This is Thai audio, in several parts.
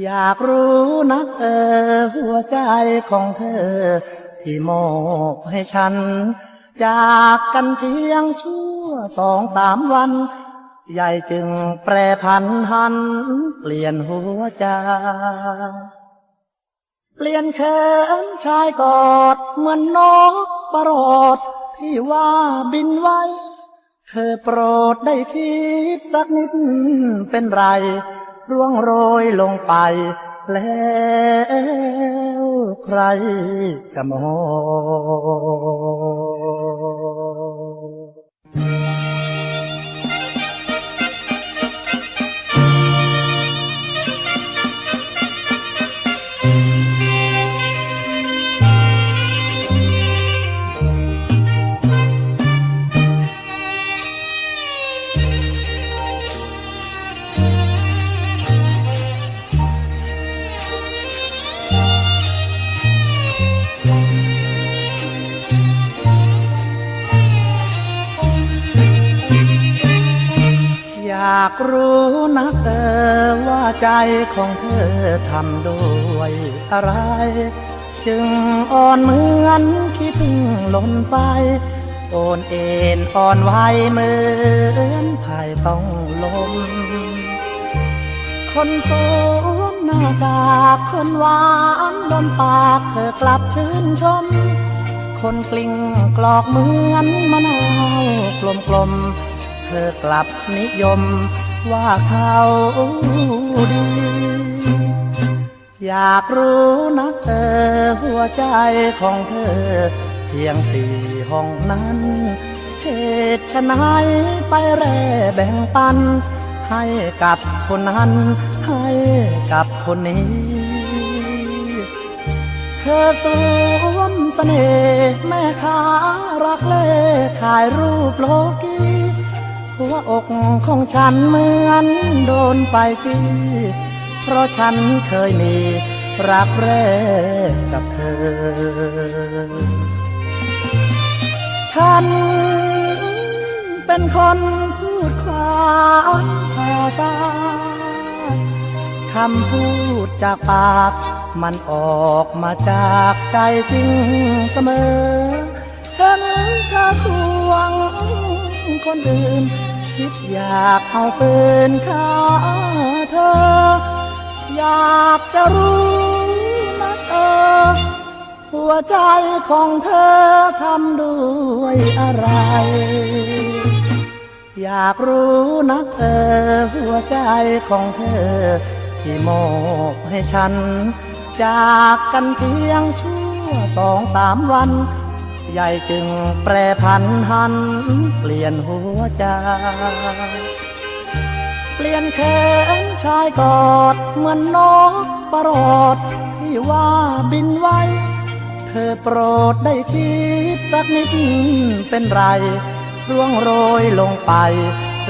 อยากรู้นักเออหัวใจของเธอ ที่มอบให้ฉัน จากกันเพียงชั่วสองสามวัน ใหญ่จึงแปรพันหัน เปลี่ยนหัวใจ เปลี่ยนแขนชายกอด เหมือนนกประโรดที่ว่าบินไว้ เธอโปรดได้คิดสักนิดเป็นไร ร่วงโรยลงไปแล้วใครจะมองากรู้นะเธอว่าใจของเธอทำด้วยอะไร จึงอ่อนเหมือนคิดถึงลนไฟโอนเอ็นอ่อนไหวเหมือนภายต้องลม คนสวมหน้ากากคนหวานลมปากเธอกลับชื่นชม คนกลิ้งกลอกเหมือนมะนาวกลมกลม ธอกลับนิยมว่าเขาดี อยากรู้นะเธอหัวใจของเธอ เพียงสี่ห้องนั้นเหตุไฉนไปแร่แบ่งปัน ให้กับคนนั้น ให้กับคนนี้ เธอสวมเสน่ห์แม่ค้ารักเล่ขายรูปโลกี หัวอกของฉันเหมือนโดนไฟจี้ เพราะฉันเคยมีรักแรกกับเธอ ฉันเป็นคนพูดความภาษาคำพูดจากปาก มันออกมาจากใจจริงเสมอเห็นเธอควงคนอื่น คิดอยากเอาปืนฆ่าเธอ อยากจะรู้นะเธอหัวใจของเธอทำด้วยอะไร อยากรู้นะเธอ หัวใจของเธอ ที่มอบให้ฉัน จากกันเพียงชั่วสองสามวัน ใหญ่จึงแปรพันหัน เปลี่ยนหัวใจ เปลี่ยนแขนชายกอด เหมือนนกประโรดที่ว่าบินไว้ เธอโปรดได้คิดสักนิดเป็นไร ร่วงโรยลงไป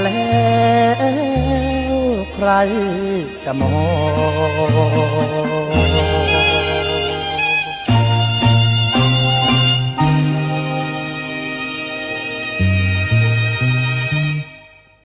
แล้วใครจะมอง